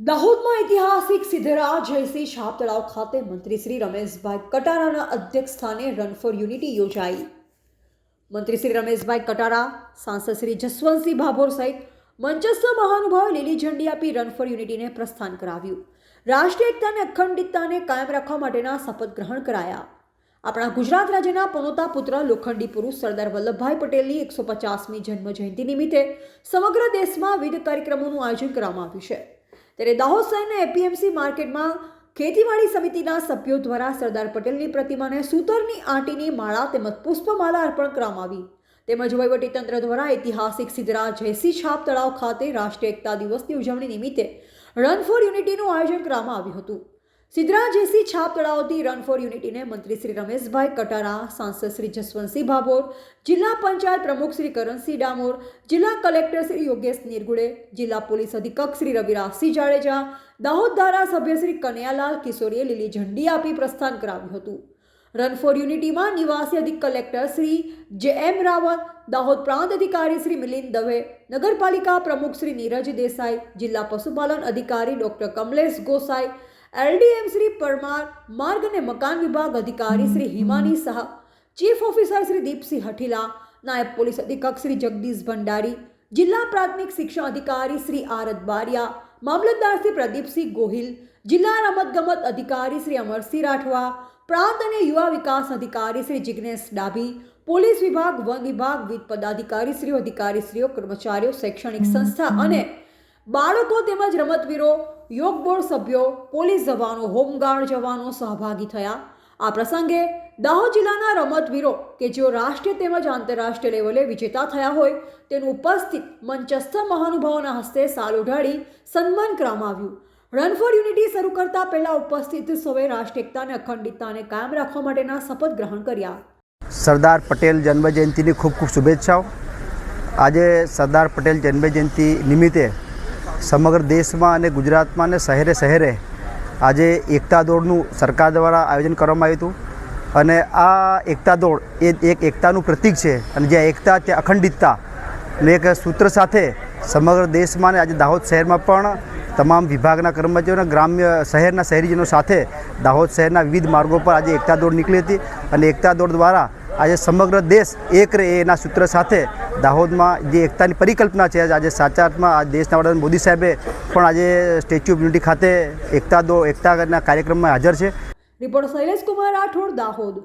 દાહોદમાં ઐતિહાસિક સિદ્ધરાજ જયસિંહ શાહ તળાવ ખાતે મંત્રી શ્રી રમેશભાઈ કટારાના અધ્યક્ષ સ્થાને રન ફોર યુનિટી યોજાઈ. મંત્રી શ્રી રમેશભાઈ કટારા, સાંસદ શ્રી જસવંતસિંહ ભાભોર સહિત મંચસ્થ મહાનુભાવે લીલી ઝંડી આપી રન ફોર યુનિટીને પ્રસ્થાન કરાવ્યું. રાષ્ટ્રીય એકતાને અખંડિતતાને કાયમ રાખવા માટેના શપથ ગ્રહણ કરાયા. આપણા ગુજરાત રાજ્યના પનોતા પુત્ર લોખંડી પુરુષ સરદાર વલ્લભભાઈ પટેલની એકસો પચાસમી જન્મ જયંતિ નિમિત્તે સમગ્ર દેશમાં વિવિધ કાર્યક્રમોનું આયોજન કરવામાં આવ્યું છે. ત્યારે દાહોદ શહેરના એપીએમસી માર્કેટમાં ખેતીવાડી સમિતિના સભ્યો દ્વારા સરદાર પટેલની પ્રતિમાને સૂતરની આંટીની માળા તેમજ પુષ્પમાલા અર્પણ કરવામાં આવી. તેમજ વહીવટીતંત્ર દ્વારા ઐતિહાસિક સિદ્ધરા જયસિંહ છાપ તળાવ ખાતે રાષ્ટ્રીય એકતા દિવસની ઉજવણી નિમિત્તે રન ફોર યુનિટીનું આયોજન કરવામાં આવ્યું હતું. સિદ્ધરાજ જેસી છાપ તળાવતી રન ફોર યુનિટીને મંત્રી શ્રી રમેશભાઈ કટારા, સાંસદ શ્રી જસવંતસિંહ ભાભોર, જિલ્લા પંચાયત પ્રમુખ શ્રી કરણસિંહ ડામોર, જિલ્લા કલેક્ટર શ્રી યોગેશ નિરગુડે, જિલ્લા પોલીસ અધિક્ષક શ્રી રવિરાજસિંહ જાડેજા, દાહોદ ધારાસભ્ય શ્રી કનૈયાલાલ કિશોરીએ લીલી ઝંડી આપી પ્રસ્થાન કરાવ્યું હતું. રન ફોર યુનિટીમાં નિવાસી અધિક કલેક્ટર શ્રી જે એમ રાવત, દાહોદ પ્રાંત અધિકારી શ્રી મિલિંદ દવે, નગરપાલિકા પ્રમુખ શ્રી નીરજ દેસાઈ, જિલ્લા પશુપાલન અધિકારી ડોક્ટર કમલેશ ગોસાઈ એલડીએમ શ્રી પરમાર, માર્ગ અને મકાન વિભાગ અધિકારી શ્રી હિમાની શાહ ચીફ ઓફિસર શ્રી દીપસિંહ હઠીલા, નાયબ પોલીસ અધિક્ષક શ્રી જગદીશ ભંડારી, જિલ્લા પ્રાથમિક શિક્ષણ અધિકારી શ્રી આરત બારિયા, મામલતદાર શ્રી પ્રદીપસિંહ ગોહિલ, જિલ્લા રમતગમત અધિકારી શ્રી અમરસિંહ રાઠવા, પ્રાંત અને યુવા વિકાસ અધિકારી શ્રી જિગ્નેશ ડાભી, પોલીસ વિભાગ વન વિભાગ વિવિધ પદાધિકારીશ્રીઓ અધિકારીશ્રીઓ, કર્મચારીઓ, શૈક્ષણિક સંસ્થા અને બાળકો તેમજ રમતવીરો, યોગ બોર્ડ સભ્યો, પોલીસ જવાનો, હોમગાર્ડ જવાનો સહભાગી થયા. આ પ્રસંગે દાહોદ જિલ્લાના રમતવીરો કે જેઓ રાષ્ટ્રીય તેમજ આંતરરાષ્ટ્રીય લેવલે વિજેતા થયા હોય, તેનું ઉપસ્થિત મંચસ્થ મહાનુભાવોના હસ્તે સાલ ઉઢાડી સન્માન કરવામાં આવ્યું. રન ફોર યુનિટી શરૂ કરતા પહેલા ઉપસ્થિત સૌએ રાષ્ટ્રીય એકતાને અખંડિતતાને કાયમ રાખવા માટેના શપથ ગ્રહણ કર્યા. સરદાર પટેલ જન્મજયંતિની ખૂબ ખૂબ શુભેચ્છાઓ. આજે સરદાર પટેલ જન્મજયંતિ નિમિત્તે સમગ્ર દેશમાં અને ગુજરાતમાં અને શહેરે શહેરે આજે એકતા દોડનું સરકાર દ્વારા આયોજન કરવામાં આવ્યું હતું. અને આ એકતા દોડ એ એક એકતાનું પ્રતીક છે. અને જ્યાં એકતા, ત્યાં અખંડિતતા ને એક સૂત્ર સાથે સમગ્ર દેશમાં અને આજે દાહોદ શહેરમાં પણ તમામ વિભાગના કર્મચારીઓ અને ગ્રામ્ય શહેરના શહેરીજનો સાથે દાહોદ શહેરના વિવિધ માર્ગો પર આજે એકતા દોડ નીકળી હતી. અને એકતા દોડ દ્વારા આજે સમગ્ર દેશ એક રહે એના સૂત્ર સાથે દાહોદમાં જે એકતાની પરિકલ્પના છે, આજે સાચા અર્થમાં દેશના વડાપ્રધાન મોદી સાહેબે પણ આજે સ્ટેચ્યુ ઓફ યુનિટી ખાતે એકતા દો એકતાના કાર્યક્રમમાં હાજર છે. રિપોર્ટર શૈલેષ કુમાર રાઠોડ, દાહોદ.